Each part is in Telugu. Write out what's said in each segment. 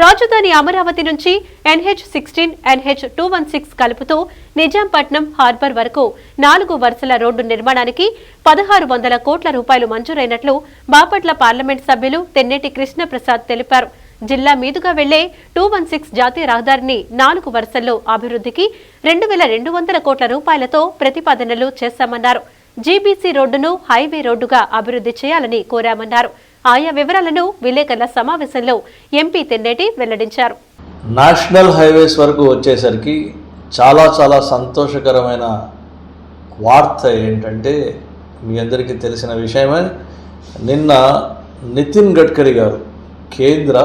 రాజధాని అమరావతి నుంచి NH sixteen NH two one six కలుపుతూ నిజాంపట్నం హార్బర్ వరకు నాలుగు వరుసల రోడ్డు నిర్మాణానికి పదహారు వందల కోట్ల రూపాయలు మంజూరైనట్లు బాపట్ల పార్లమెంట్ సభ్యులు తెన్నేటి కృష్ణప్రసాద్ తెలిపారు. జిల్లా మీదుగా వెళ్ళే టూ వన్ సిక్స్ జాతీయ రహదారిని నాలుగు వరుసల్లో అభివృద్ధికి రెండు వేల రెండు వందల కోట్ల రూపాయలతో ప్రతిపాదనలు చేశామన్నారు. జీబీసీ రోడ్డును హైవే రోడ్డుగా అభివృద్ధి చేయాలని కోరామన్నారు. ఆయా వివరాలను విలేకరుల సమావేశంలో ఎంపీ తెన్నేటి వెల్లడించారు. నేషనల్ హైవేస్ వరకు వచ్చేసరికి చాలా చాలా సంతోషకరమైన వార్త ఏంటంటే మీ అందరికీ తెలిసిన విషయమే. నిన్న నితిన్ గడ్కరీ గారు కేంద్ర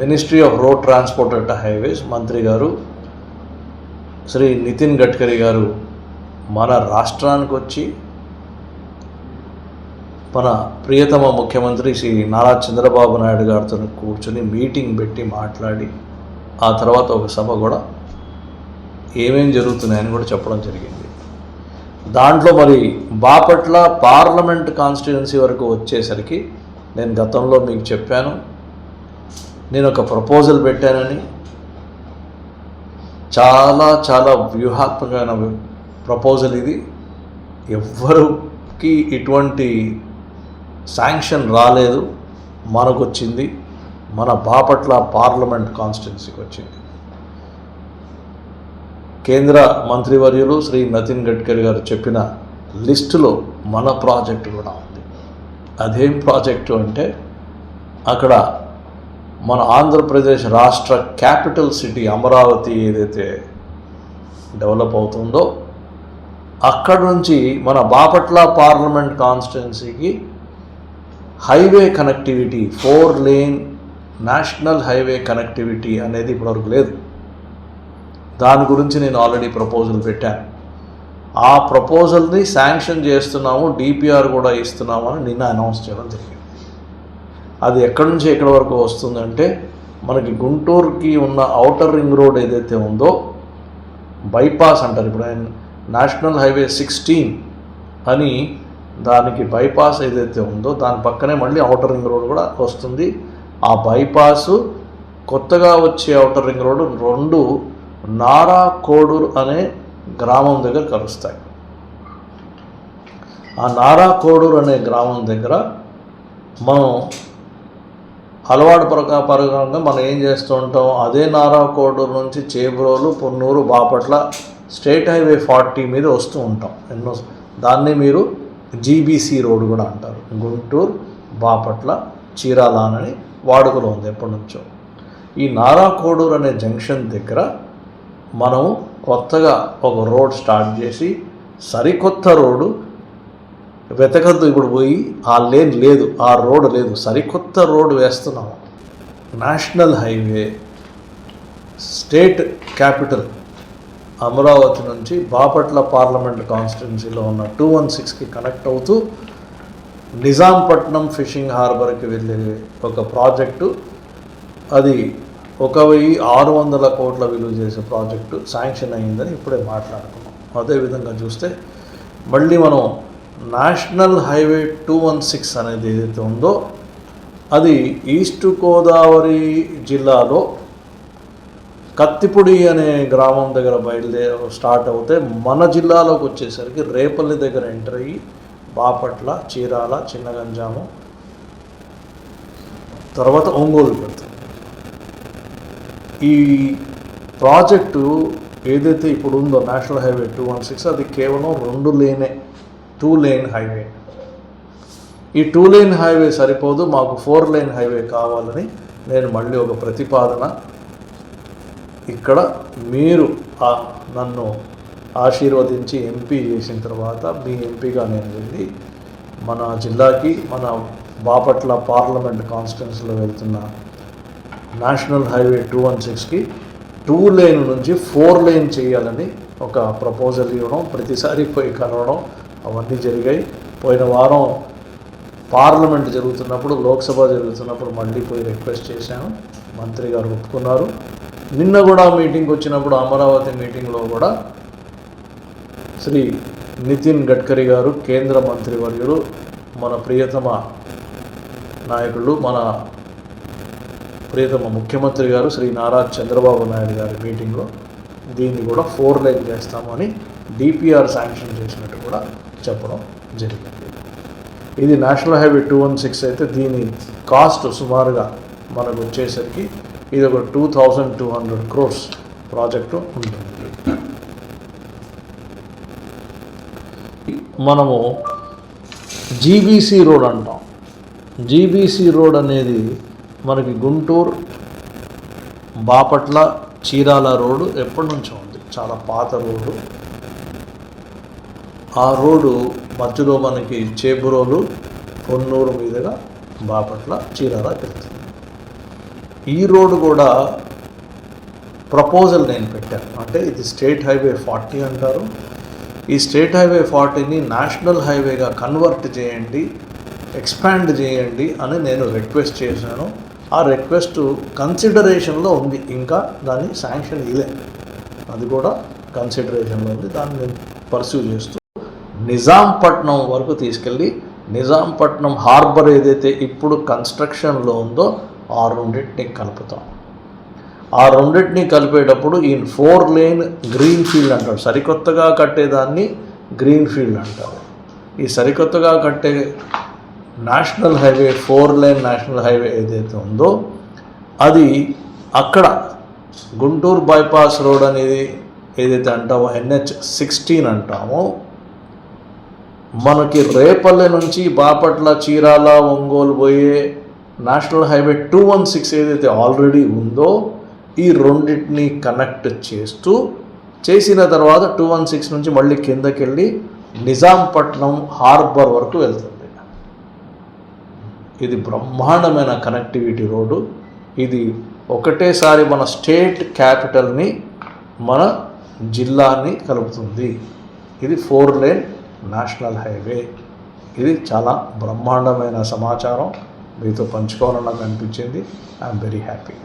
ministry of road transport and highways మంత్రి గారు శ్రీ నితిన్ గడ్కరీ గారు మన రాష్ట్రానికి వచ్చి మన ప్రియతమ ముఖ్యమంత్రి శ్రీ నారా చంద్రబాబు నాయుడు గారితో కూర్చొని మీటింగ్ పెట్టి మాట్లాడి ఆ తర్వాత ఒక సభ కూడా ఏమేం జరుగుతున్నాయని కూడా చెప్పడం జరిగింది. దాంట్లో మరి బాపట్ల పార్లమెంట్ కాన్స్టిట్యున్సీ వరకు వచ్చేసరికి నేను గతంలో మీకు చెప్పాను నేను ఒక ప్రపోజల్ పెట్టానని. చాలా చాలా వ్యూహాత్మకమైన ప్రపోజల్ ఇది. ఎవ్వరికి ఇటువంటి శాంక్షన్ రాలేదు మనకు వచ్చింది మన బాపట్ల పార్లమెంట్ కాన్స్టిట్యున్సీకి వచ్చింది కేంద్ర మంత్రివర్యులు శ్రీ నితిన్ గడ్కరీ గారు చెప్పిన లిస్టులో మన ప్రాజెక్టు కూడా ఉంది. అదేం ప్రాజెక్టు అంటే అక్కడ మన ఆంధ్రప్రదేశ్ రాష్ట్ర క్యాపిటల్ సిటీ అమరావతి ఏదైతే డెవలప్ అవుతుందో అక్కడ నుంచి మన బాపట్ల పార్లమెంట్ కాన్స్టిట్యున్సీకి highway connectivity four lane national highway connectivity అనేది ఇప్పటివరకు లేదు. దాని గురించి నేను ఆల్రెడీ ప్రపోజల్ పెట్టాను. ఆ ప్రపోజల్ని శాంక్షన్ చేస్తున్నాము డిపిఆర్ కూడా ఇస్తున్నాము అని నిన్న అనౌన్స్ చేయడం జరిగింది. అది ఎక్కడి నుంచి ఎక్కడి వరకు వస్తుందంటే మనకి గుంటూరుకి ఉన్న ఔటర్ రింగ్ రోడ్ ఏదైతే ఉందో బైపాస్ అంటారు. ఇప్పుడు నేషనల్ హైవే సిక్స్టీన్ అని దానికి బైపాస్ ఏదైతే ఉందో దాని పక్కనే మళ్ళీ అవుటర్ రింగ్ రోడ్ కూడా వస్తుంది. ఆ బైపాసు కొత్తగా వచ్చే ఔటర్ రింగ్ రోడ్ రెండు నారా కోడూరు అనే గ్రామం దగ్గర కలుస్తాయి. ఆ నారా కోడూరు అనే గ్రామం దగ్గర మనం అలవాటు ప్రకారంగా మనం ఏం చేస్తూ ఉంటాం అదే నారా కోడూరు నుంచి Chebrolu Ponnur Bapatla state highway forty మీద వస్తూ ఉంటాం. ఎన్నో దాన్ని మీరు జీబీసీ రోడ్డు కూడా అంటారు. గుంటూరు బాపట్ల చీరాల అని వాడుకలో ఉంది ఎప్పటి నుంచో. ఈ నారా కోడూరు అనే జంక్షన్ దగ్గర మనం కొత్తగా ఒక రోడ్ స్టార్ట్ చేసి సరికొత్త రోడ్డు వెతకద్దు ఇప్పుడు పోయి ఆ లేన్ లేదు ఆ రోడ్ లేదు సరికొత్త రోడ్డు వేస్తున్నాము. National highway state capital Amaravati నుంచి బాపట్ల పార్లమెంట్ కాన్స్టిట్యున్సీలో ఉన్న టూ వన్ సిక్స్కి కనెక్ట్ అవుతూ నిజాంపట్నం ఫిషింగ్ హార్బర్కి వెళ్ళే ఒక ప్రాజెక్టు. అది ఒక వెయ్యి ఆరు వందల కోట్ల విలువ చేసే ప్రాజెక్టు శాంక్షన్ అయ్యిందని ఇప్పుడే మాట్లాడుకున్నాం. అదేవిధంగా చూస్తే మళ్ళీ మనం national highway two one six అనేది ఏదైతే ఉందో అది ఈస్ట్ గోదావరి జిల్లాలో కత్తిపూడి అనే గ్రామం దగ్గర బయలుదేరి స్టార్ట్ అవుతే మన జిల్లాలోకి వచ్చేసరికి రేపల్లి దగ్గర ఎంటర్ అయ్యి బాపట్ల చీరాల చిన్నగంజాము తర్వాత ఒంగోలు పెడుతుంది ఈ ప్రాజెక్టు ఏదైతే ఇప్పుడు ఉందో national highway two one six అది కేవలం రెండు లేనే టూ లేన్ హైవే. ఈ టూ లేన్ హైవే సరిపోదు మాకు ఫోర్ లేన్ హైవే కావాలని నేను మళ్ళీ ఒక ప్రతిపాదన ఇక్కడ మీరు ఆ నన్ను ఆశీర్వదించి ఎంపీ చేసిన తర్వాత మీ ఎంపీగా నేను వెళ్ళి మన జిల్లాకి మన బాపట్ల పార్లమెంట్ కాన్స్టిట్యున్సీలో వెళ్తున్న నేషనల్ హైవే టూ వన్ సిక్స్కి టూ లేన్ నుంచి ఫోర్ లేన్ చేయాలని ఒక ప్రపోజల్ ఇవ్వడం ప్రతిసారి పోయి కలవడం అవన్నీ జరిగాయి. పోయిన వారం పార్లమెంట్ జరుగుతున్నప్పుడు లోక్సభ జరుగుతున్నప్పుడు మళ్ళీ పోయి రిక్వెస్ట్ చేశాను. మంత్రి గారు ఒప్పుకున్నారు. నిన్న కూడా మీటింగ్ వచ్చినప్పుడు అమరావతి మీటింగ్లో కూడా శ్రీ నితిన్ గడ్కరీ గారు కేంద్ర మంత్రివర్యులు మన ప్రియతమ నాయకులు మన ప్రియతమ ముఖ్యమంత్రి గారు శ్రీ నారా చంద్రబాబు నాయుడు గారి మీటింగ్లో దీన్ని కూడా ఫోర్ లైన్ చేస్తామని డిపిఆర్ శాంక్షన్ చేసినట్టు కూడా చెప్పడం జరిగింది. ఇది national highway two one six అయితే దీని కాస్ట్ సుమారుగా మనకు వచ్చేసరికి ఇది ఒక two thousand two hundred crores project ఉంటుంది. మనము జీబీసీ రోడ్ అంటాం. జీబీసీ రోడ్ అనేది మనకి గుంటూరు బాపట్ల చీరాల రోడ్డు ఎప్పటి నుంచో ఉంది. చాలా పాత రోడ్డు. ఆ రోడ్డు మధ్యలో మనకి చేబురోలు పొన్నూరు మీదుగా బాపట్ల చీరాల వెళ్తుంది ఈ రోడ్డు కూడా ప్రపోజల్ నేను పెట్టాను. అంటే ఇది స్టేట్ హైవే ఫార్టీ అంటారు. ఈ స్టేట్ హైవే ఫార్టీని నేషనల్ హైవేగా కన్వర్ట్ చేయండి ఎక్స్పాండ్ చేయండి అని నేను రిక్వెస్ట్ చేశాను. ఆ రిక్వెస్ట్ కన్సిడరేషన్లో ఉంది. ఇంకా దాన్ని శాంక్షన్ ఇలే. అది కూడా కన్సిడరేషన్లో ఉంది. దాన్ని నేను పర్సూ చేస్తూ నిజాంపట్నం వరకు తీసుకెళ్ళి నిజాంపట్నం హార్బర్ ఏదైతే ఇప్పుడు కన్స్ట్రక్షన్లో ఉందో ఆ రెండింటిని కలుపుతాం. ఆ రెండింటిని కలిపేటప్పుడు ఈ ఫోర్ లేన్ గ్రీన్ ఫీల్డ్ అంటారు. సరికొత్తగా కట్టేదాన్ని గ్రీన్ ఫీల్డ్ అంటారు. ఈ సరికొత్తగా కట్టే national highway four lane national highway ఏదైతే ఉందో అది అక్కడ గుంటూరు బైపాస్ రోడ్ అనేది ఏదైతే అంటామో ఎన్హెచ్ సిక్స్టీన్ అంటామో మనకి రేపల్లె నుంచి బాపట్ల చీరాల ఒంగోలు పోయే national highway two one six ఏదైతే ఆల్రెడీ ఉందో ఈ రెండింటిని కనెక్ట్ చేస్తూ చేసిన తర్వాత టూ వన్ సిక్స్ నుంచి మళ్ళీ కిందకి వెళ్ళి నిజాంపట్నం హార్బర్ వరకు వెళ్తుంది. ఇది బ్రహ్మాండమైన కనెక్టివిటీ రోడ్డు. ఇది ఒకటేసారి మన స్టేట్ క్యాపిటల్ని మన జిల్లాని కలుపుతుంది. ఇది ఫోర్ లేన్ నేషనల్ హైవే. ఇది చాలా బ్రహ్మాండమైన సమాచారం. మీతో పంచుకోవాలని నాకు అనిపించింది ఐఎమ్ వెరీ హ్యాపీ